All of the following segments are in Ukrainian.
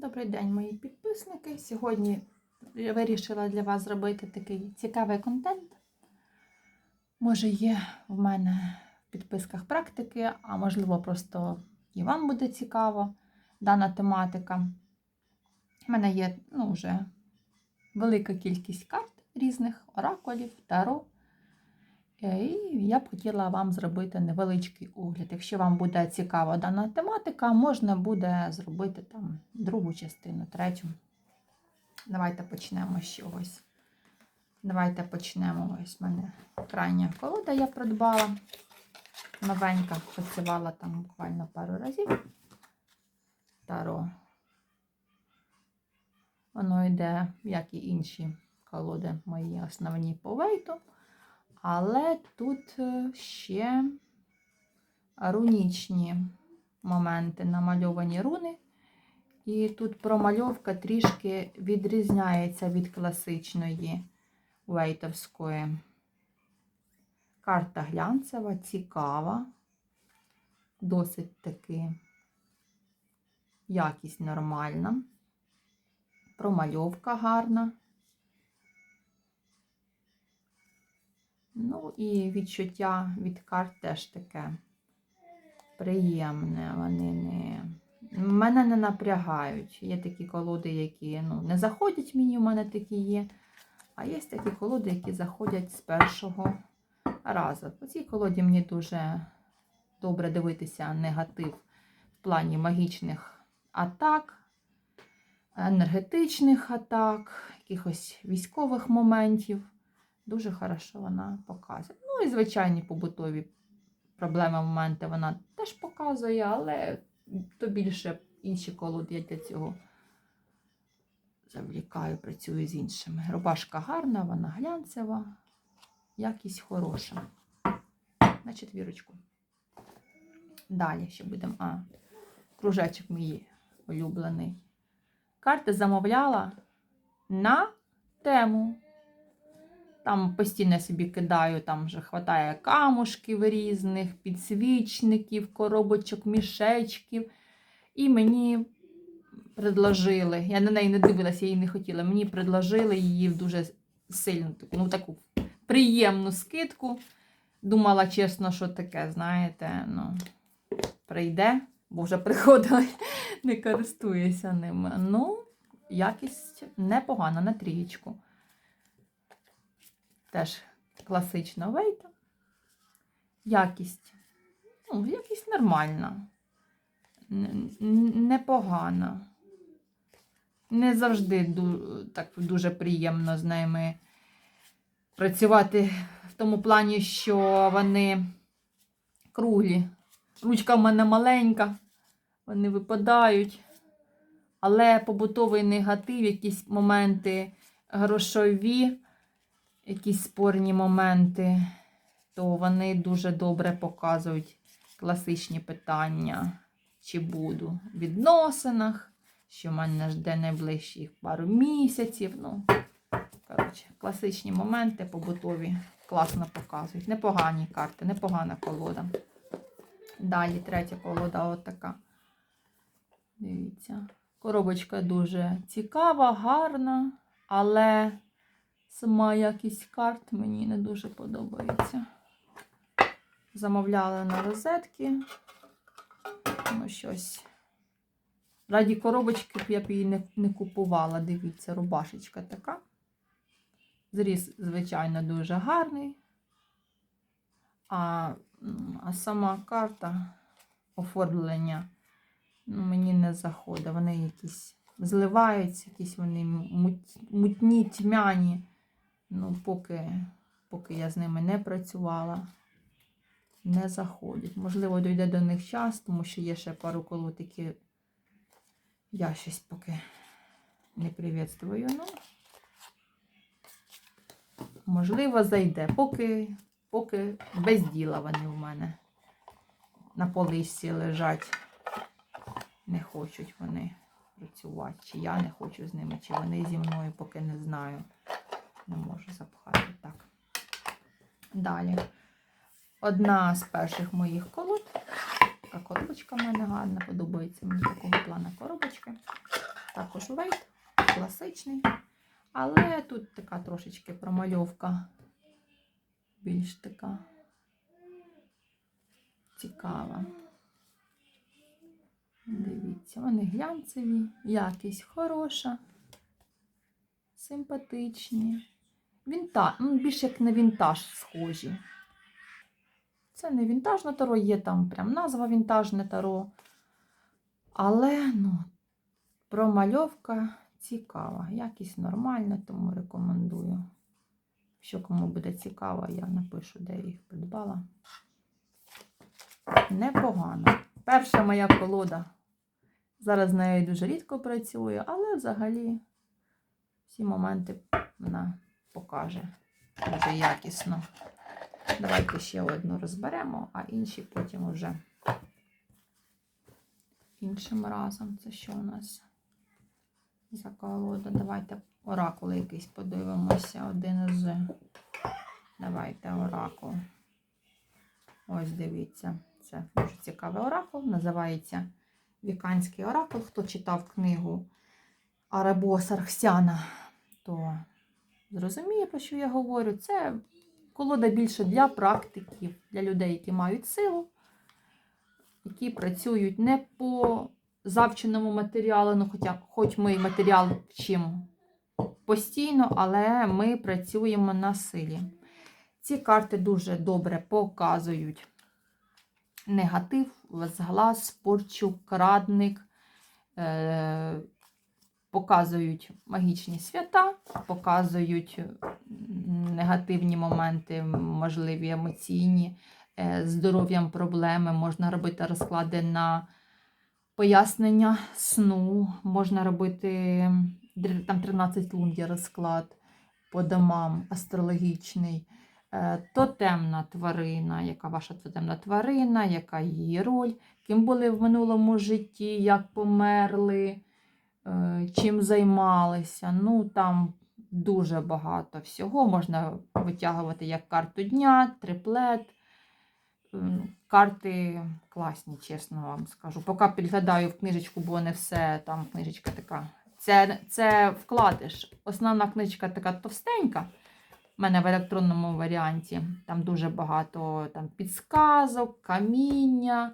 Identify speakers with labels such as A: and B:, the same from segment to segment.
A: Добрий день, мої підписники. Сьогодні я вирішила для вас зробити такий цікавий контент. Може, є в мене в підписках практики, а можливо, просто і вам буде цікаво дана тематика. У мене є ну, вже велика кількість карт різних оракулів, таро. Е, І я б хотіла вам зробити невеличкий огляд. Якщо вам буде цікава дана тематика, можна буде зробити там другу частину, третю. Давайте почнемо з чогось. Давайте почнемо. Ось в мене крайня колода я придбала. Новенька, працювала там буквально пару разів. Таро. Воно йде, як і інші колоди мої основні по вейту. Але тут е, ще рунічні моменти, намальовані руни. І тут промальовка трішки відрізняється від класичної вейтовської. Карта глянцева, цікава, досить таки якість нормальна, промальовка гарна. Ну і відчуття від карт теж таке приємне. Вони не. Мене не напрягають. Є такі колоди, які ну, не заходять мені, у мене такі є. А є такі колоди, які заходять з першого разу. По цій колоді мені дуже добре дивитися негатив в плані магічних атак, енергетичних атак, якихось військових моментів. Дуже хорошо вона показує. Ну і звичайні побутові проблеми, моменти вона теж показує, але то більше інші колоди для цього завлікаю, працюю з іншими. Рубашка гарна, вона глянцева, якість хороша. На четвірочку. Далі ще будемо. А, кружечок мій улюблений. Карти замовляла на тему. Там постійно собі кидаю, там вже хватає камушків різних, підсвічників, коробочок, мішечків. І мені предложили, я на неї не дивилася, я її не хотіла. Мені предложили її в дуже сильну таку, ну таку приємну скидку. Думала, чесно, що таке, знаєте, ну, прийде, бо вже приходила, не користуюся ними. Ну, якість непогана на трієчку. Теж класична вейта. Якість. Ну, якість нормальна. Непогана. Не завжди так дуже приємно з ними працювати в тому плані, що вони круглі. Ручка в мене маленька, вони випадають. Але побутовий негатив, якісь моменти грошові якісь спорні моменти, то вони дуже добре показують класичні питання, чи буду в відносинах, що в мене жде найближчих пару місяців. Ну, коротше, класичні моменти побутові класно показують. Непогані карти, непогана колода. Далі третя колода от. Дивіться. Коробочка дуже цікава, гарна, але Сама якість карт мені не дуже подобається. Замовляла на розетки. Ну, щось. Раді коробочки я б її не, не купувала. Дивіться, рубашечка така. Зріз, звичайно, дуже гарний. А, а сама карта оформлення ну, мені не заходить. Вони якісь зливаються, якісь вони мутні, тьмяні. Ну, поки, поки я з ними не працювала, не заходять. Можливо, дійде до них час, тому що є ще пару колод, які я щось поки не привітствую. Ну, можливо, зайде. Поки, поки без діла вони в мене на поличці лежать. Не хочуть вони працювати. Чи я не хочу з ними, чи вони зі мною, поки не знаю не можу запхати. Так. Далі. Одна з перших моїх колод. Така коробочка в мене гарна, подобається мені такого плану коробочки. Також вейт, класичний. Але тут така трошечки промальовка. Більш така цікава. Дивіться, вони глянцеві, якість хороша, симпатичні. Вінта... ну, більш як на вінтаж схожі. Це не вінтажне таро, є там прям назва вінтажне таро. Але ну, промальовка цікава. Якість нормальна, тому рекомендую. Якщо кому буде цікаво, я напишу, де я їх придбала. Непогано. Перша моя колода. Зараз нею дуже рідко працюю, але взагалі всі моменти вона покаже дуже якісно. Давайте ще одну розберемо, а інші потім вже іншим разом. Це що у нас за колода? Давайте оракул якийсь подивимося. Один з. Давайте оракул. Ось дивіться. Це дуже цікавий оракул. Називається Віканський оракул. Хто читав книгу Арабо Сархсяна, то зрозуміє, про що я говорю. Це колода більше для практиків, для людей, які мають силу, які працюють не по завченому матеріалу, ну, хоча, хоч ми матеріал вчимо постійно, але ми працюємо на силі. Ці карти дуже добре показують негатив, зглаз, порчу, крадник, е, показують магічні свята, показують негативні моменти, можливі емоційні, е, здоров'ям проблеми. Можна робити розклади на пояснення сну, можна робити там 13 лун є розклад по домам астрологічний. Е, Тотемна тварина, яка ваша тотемна тварина, яка її роль, ким були в минулому житті, як померли, чим займалися. Ну, там дуже багато всього. Можна витягувати як карту дня, триплет. Карти класні, чесно вам скажу. Поки підглядаю в книжечку, бо не все там книжечка така. Це, це вкладиш. Основна книжка така товстенька. У мене в електронному варіанті. Там дуже багато там, підсказок, каміння,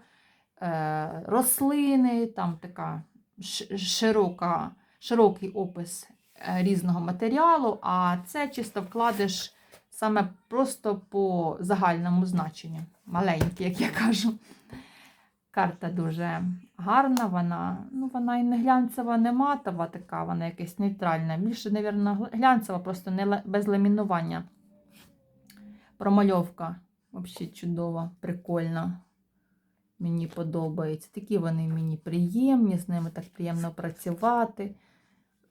A: е, рослини, там така широка, широкий опис е, різного матеріалу, а це чисто вкладиш саме просто по загальному значенню. Маленький, як я кажу. Карта дуже гарна, вона, ну, вона і не глянцева, не матова така, вона якась нейтральна. Більше, мабуть, глянцева, просто не без ламінування. Промальовка взагалі чудова, прикольна. Мені подобається. Такі вони мені приємні, з ними так приємно працювати.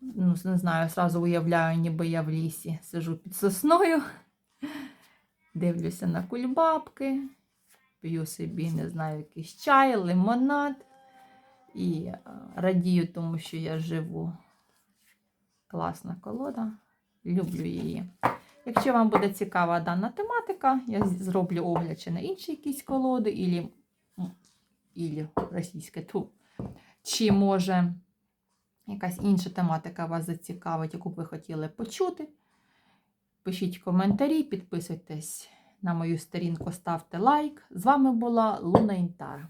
A: Ну, не знаю, одразу уявляю, ніби я в лісі сижу під сосною, дивлюся на кульбабки, п'ю собі, не знаю, якийсь чай, лимонад і е, радію тому, що я живу. Класна колода. Люблю її. Якщо вам буде цікава дана тематика, я зроблю огляд чи на інші якісь колоди, ілі російське ту. Чи може якась інша тематика вас зацікавить, яку б ви хотіли почути. Пишіть коментарі, підписуйтесь на мою сторінку, ставте лайк. З вами була Луна Інтара.